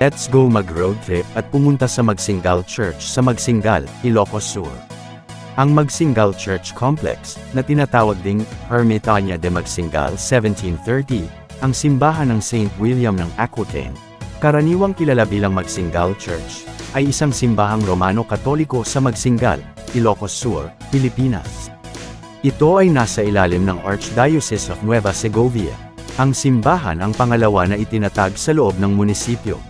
Let's go mag-road trip at pumunta sa Magsingal Church sa Magsingal, Ilocos Sur. Ang Magsingal Church Complex, na tinatawag ding Hermitania de Magsingal 1730, ang simbahan ng St. William ng Aquitaine, karaniwang kilala bilang Magsingal Church, ay isang simbahang Romano-Katoliko sa Magsingal, Ilocos Sur, Pilipinas. Ito ay nasa ilalim ng Archdiocese of Nueva Segovia. Ang simbahan ang pangalawa na itinatag sa loob ng munisipyo.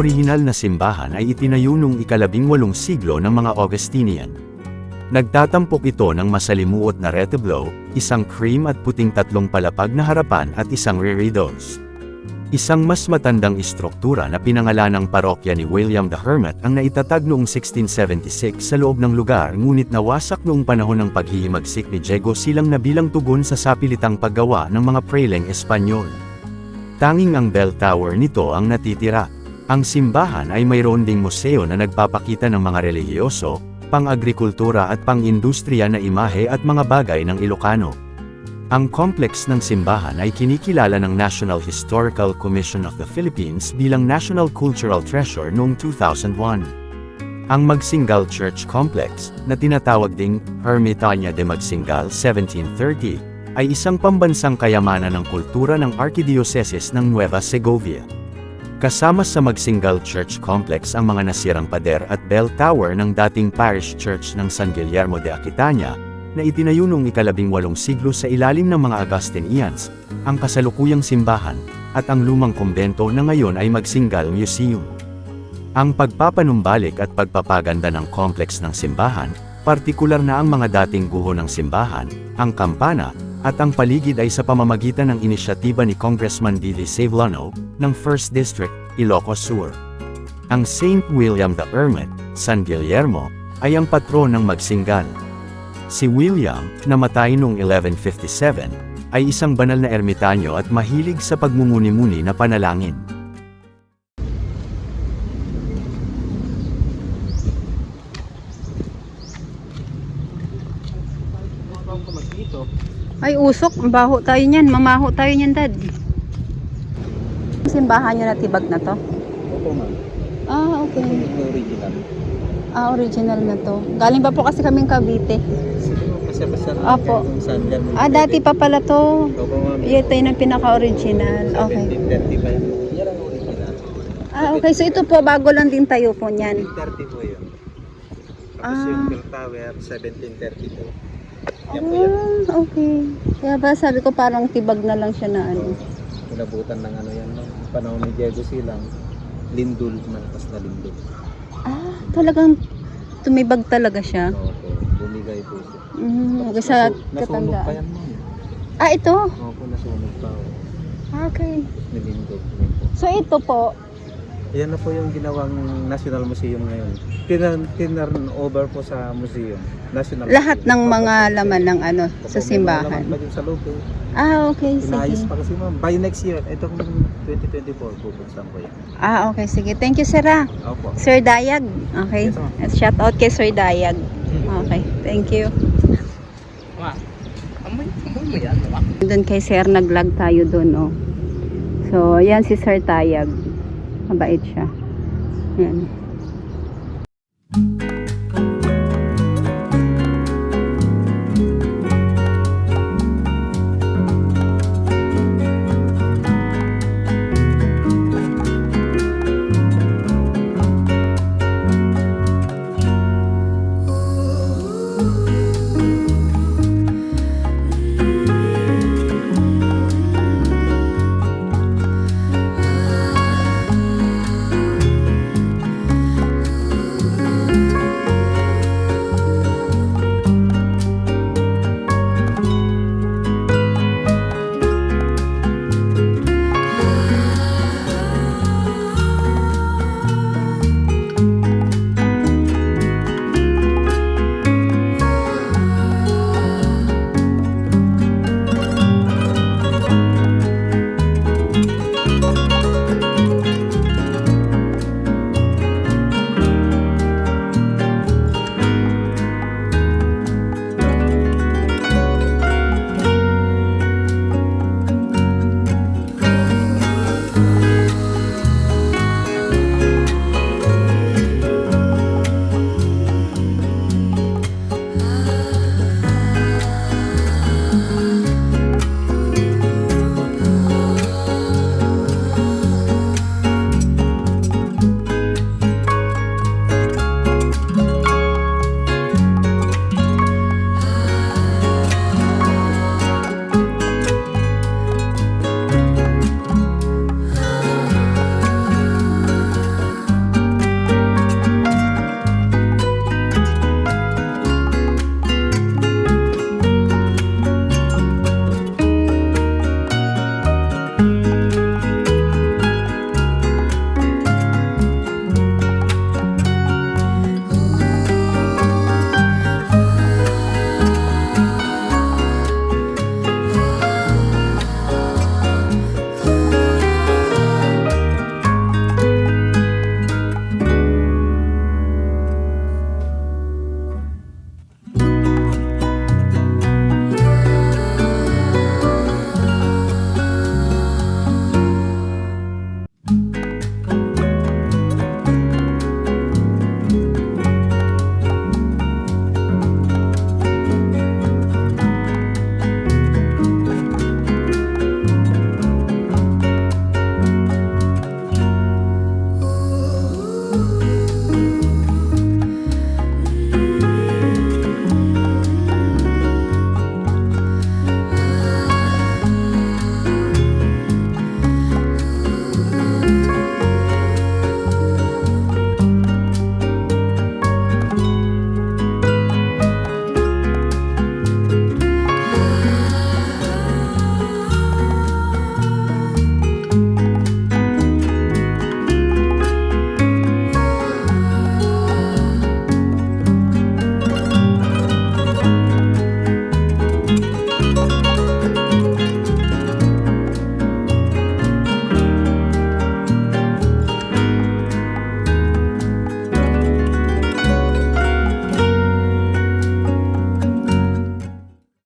Orihinal na simbahan ay itinayo noong ikalabing walong siglo ng mga Augustinian. Nagtatampok ito ng masalimuot na retablo, isang cream at puting tatlong palapag na harapan at isang reredos. Isang mas matandang istruktura na pinangalan ng parokya ni William the Hermit ang naitatag noong 1676 sa loob ng lugar ngunit nawasak noong panahon ng paghihimagsik ni Diego silang na bilang tugon sa sapilitang paggawa ng mga preleng Espanyol. Tanging ang bell tower nito ang natitira. Ang simbahan ay mayroon ding museo na nagpapakita ng mga relihiyoso, pang-agrikultura at pang-industriya na imahe at mga bagay ng Ilocano. Ang complex ng simbahan ay kinikilala ng National Historical Commission of the Philippines bilang National Cultural Treasure noong 2001. Ang Magsingal Church Complex, na tinatawag ding Hermitania de Magsingal 1730, ay isang pambansang kayamanan ng kultura ng Archdiocese ng Nueva Segovia. Kasama sa Magsingal Church Complex ang mga nasirang pader at bell tower ng dating parish church ng San Guillermo de Aquitania, na itinayo noong ikalabing walong siglo sa ilalim ng mga Augustinians, ang kasalukuyang simbahan, at ang lumang kumbento na ngayon ay Magsingal Museum. Ang pagpapanumbalik at pagpapaganda ng complex ng simbahan, partikular na ang mga dating guho ng simbahan, ang kampana, at ang paligid ay sa pamamagitan ng inisyatiba ni Congressman Didi Savlano, ng 1st District, Ilocos Sur. Ang St. William the Hermit, San Guillermo, ay ang patron ng Magsingal. Si William, namatay noong 1157, ay isang banal na ermitanyo at mahilig sa pagmumuni-muni na panalangin. Ay, usok. Mabaho tayo niyan. Mamaho tayo niyan, Dad. Simbahan niyo na tibag na to? Opo ma'am, Ah, okay. yung original. Ah, original na to. Galing pa po kasi kaming Cavite. Kasi basta Opo. saan. Ah, dati pa pala to. Opo ma'am. Ito yun ang pinaka-original. Okay. 1730 pa yan. Yan ang original. Ah, okay. So ito po, bago lang din tayo po niyan. 1730 po yun. Tapos Ah. yung Bell Tower, 1732. Yan po yan. Ah, okay. Kaya ba sabi ko parang tibag na lang siya na ano. Inabutan ng ano yan, no? panahon ni Diego Silang. Lindul, malakas na lindul. Ah, talagang tumibag talaga siya. Opo, bumigay po siya. Mm, okay, sa nasu- Nasunog pa katandaan. yan ma'am. Ah, ito? Opo, nasunog pa. oh. Okay. Nilindol. Yun po. So ito po, Yan na po yung ginawang National Museum ngayon. Tinan, tinurn over po sa museum. National lahat Museum. ng mga laman ng ano Opo, sa may mga simbahan. laman pa sa loob. eh. Ah, okay, Inayos sige. pa kasi ma'am. By next year, itong 2024, bubuksan ko yan. Ah, okay, sige. Thank you, Sir. ah. Opo. Sir Dayag. Okay. Yes. Shout out kay Sir Dayag. Okay, thank you. Doon kay Sir nag-vlog tayo doon, oh. So, yan si Sir Tayag. Mabait siya. Yan.